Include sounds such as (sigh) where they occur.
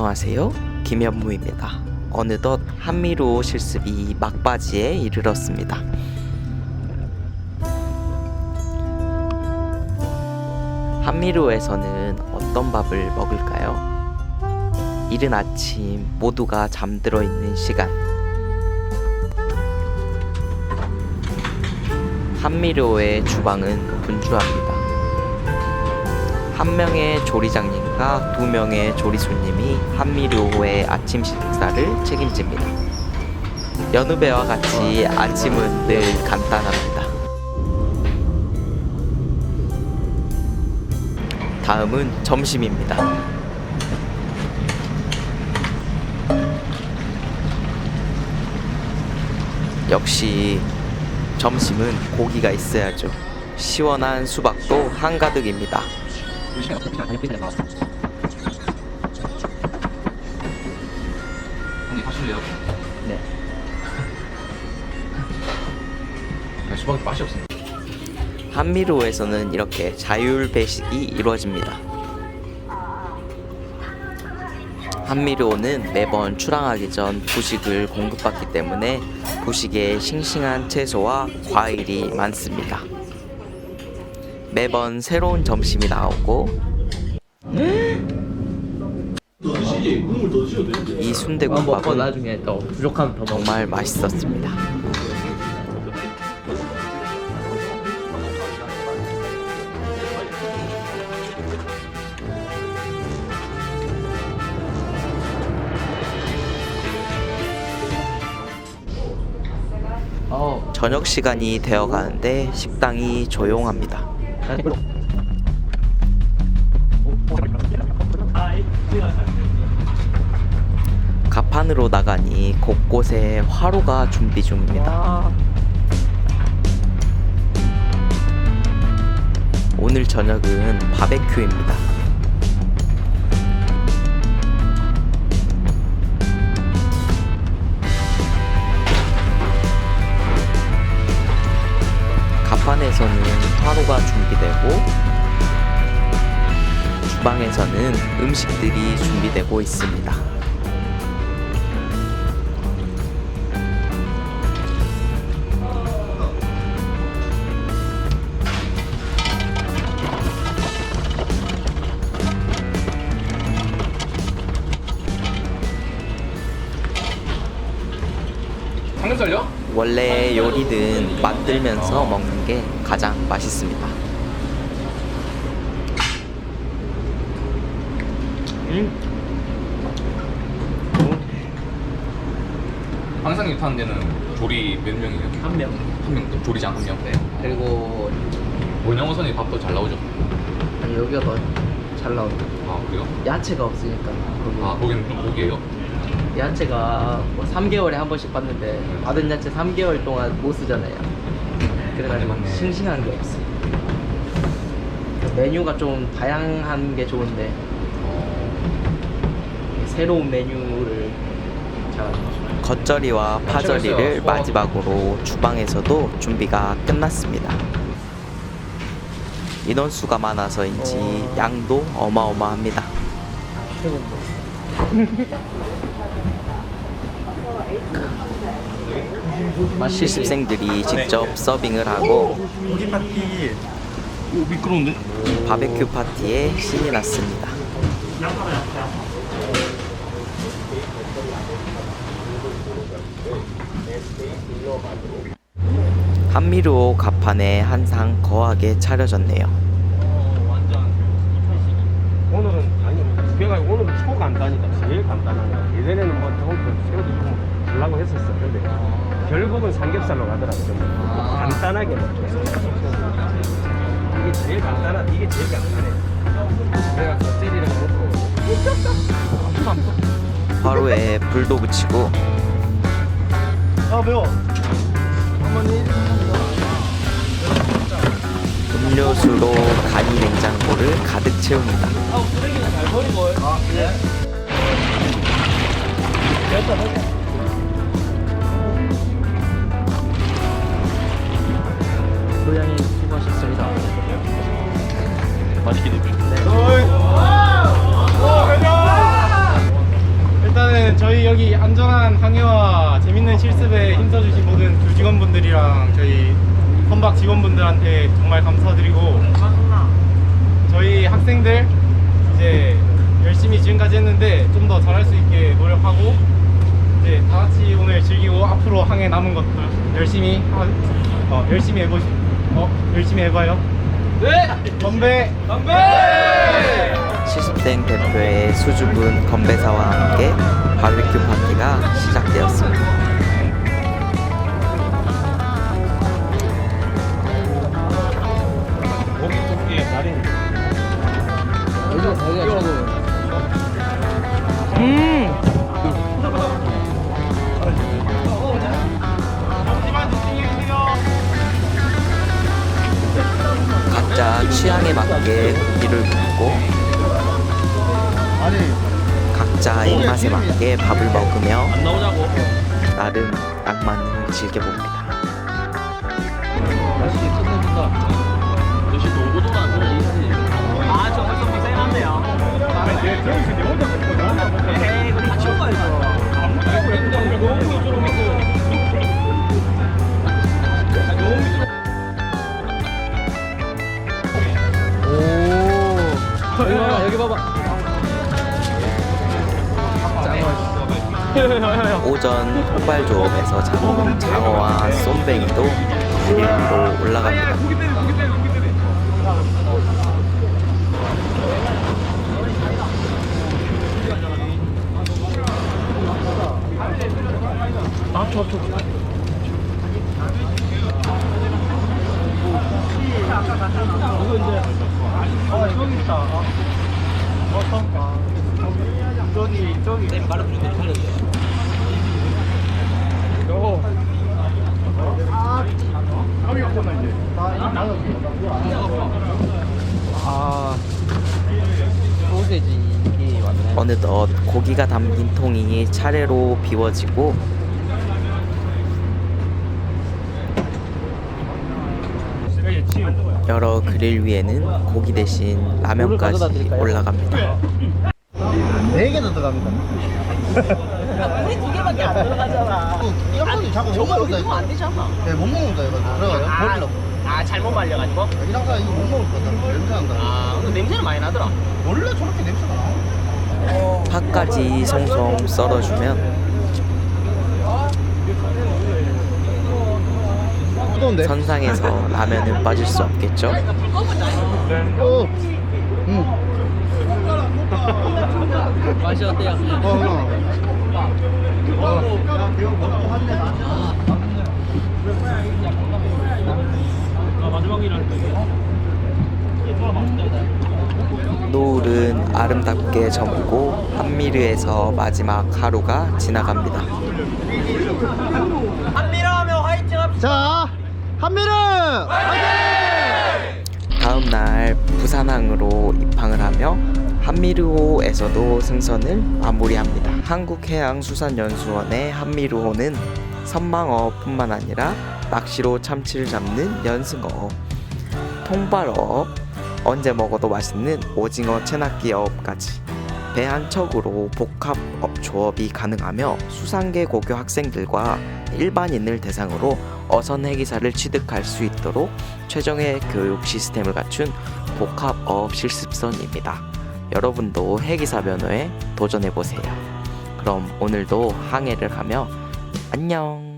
안녕하세요. 김현무입니다. 어느덧 한미로 실습이 막바지에 이르렀습니다. 한미로에서는 어떤 밥을 먹을까요? 이른 아침 모두가 잠들어 있는 시간. 한미로의 주방은 분주합니다. 한 명의 조리장님 과두 명의 조리손님이 한미료의 아침 식사를 책임집니다. 연우배와 같이 아침은 늘 간단합니다. 다음은 점심입니다. 역시 점심은 고기가 있어야죠. 시원한 수박도 한가득입니다. 아, 수박이 맛이 없습니다. 한미로에서는 이렇게 자율 배식이 이루어집니다. 한미로는 매번 출항하기 전 부식을 공급받기 때문에 부식에 싱싱한 채소와 과일이 많습니다. 매번 새로운 점심이 나오고 이 순대국밥은 먹어. 정말 맛있었습니다. 저녁 시간이 되어 가는데 식당이 조용합니다. 가판으로 나가니 곳곳에 화로가 준비 중입니다. 와, 오늘 저녁은 바베큐입니다. 주방에서는 음식들이 준비되고 있습니다. 원래 요리든 만들면서 먹는 게 가장 맛있습니다. 항상 입하는 데는 조리 몇 명이에요? 한 명. 한 명, 조리장 한 명. 네. 그리고 원영어선이 밥도 잘 나오죠? 아니, 여기가 더 잘 나온다. 아 그래요? 야채가 없으니까. 거기. 아 거기는 좀 고기예요? 야채가 뭐 3개월에 한 번씩 받는데 받은 야채 3개월 동안 못 쓰잖아요. 그래가지고 맞네, 맞네. 싱싱한 게 없어요. 메뉴가 좀 다양한 게 좋은데 어... 새로운 메뉴를. 겉절이와 파절이를 마지막으로 주방에서도 준비가 끝났습니다. 인원수가 많아서인지 양도 어마어마합니다. (laughs) 실습생들이 직접 서빙을 하고? 바베큐 파티에 신이 났습니다. 한미로 가판에 한상 거하게 차려졌네요. 오늘은 아니 그가 오늘은 초간단이다. 제일 간단한 거. 예전에는 뭐 조금 새우도 좀 주려고 했었어 근데 결국은 삼겹살로 가더라고 좀 간단하게 먹죠 이게 제일 간단한 이게 제일 간단해. 내가 겉절이랑 먹고 화로에 불도 붙이고. 아 매워. 음료수로 간이 냉장고를 가득 채웁니다. 소장님 수고하셨습니다. 맛있게 드십시오 여기 안전한 항해와 재밌는 실습에 힘써주신 모든 교직원분들이랑 저희 선박 직원분들한테 정말 감사드리고 저희 학생들 이제 열심히 지금까지 했는데 좀 더 잘할 수 있게 노력하고 이제 다 같이 오늘 즐기고 앞으로 항해 남은 것들 열심히 하, 어, 열심히 해보시 어 열심히 해봐요. 네. 건배. 건배. 실습생 대표의 수줍은 건배사와 함께 바비큐 파티가 시작되었습니다. 각자 취향에 맞게 고기를 굽고 각자 입맛에 맞게 밥을 먹으며 나름 낭만을 즐겨봅니다. 봐봐 여기 봐봐. (laughs) 오전 폭발조업에서 잡은 장어와 쏨뱅이도 길 위로 올라갑니다. 아 소세지 왔네. 어느덧 고기가 담긴 통이 차례로 비워지고 여러 그릴 위에는 고기 대신 라면까지? 올라갑니다. 네 개나 들어갑니다. 두 개밖에 안 들어가잖아. 이랑산이 자꾸 못 먹는다 이거. 안 되잖아. 네, 못 먹는다 이거. 그래가지고 아, 버리려고. 아 잘못 말려가지고. 이랑산 이거 못 먹을 거다. 냄새 난다. 아, 근데 냄새는 많이 나더라. 원래 저렇게 냄새가 나. 파까지 송송 썰어주면? 선상에서 라면은 빠질 수 없겠죠? 어. 응. 맛이 어때요? 어, 노을은 아름답게 저물고 한미르에서 마지막 하루가 지나갑니다. 자, 한미르! 다음 날 부산항으로 입항을 하며 한미르호에서도 승선을 마무리합니다. 한국해양수산연수원의 한미르호는 선망어뿐만 아니라 낚시로 참치를 잡는 연승어, 통발어, 언제 먹어도 맛있는 오징어 채낚기어업까지 배 한 척으로 복합업 조업이 가능하며 수상계 고교 학생들과 일반인을 대상으로 어선 해기사를 취득할 수 있도록 최정의 교육 시스템을 갖춘 복합어업 실습선입니다. 여러분도 해기사 면허에 도전해 보세요. 그럼 오늘도 항해를 하며 안녕.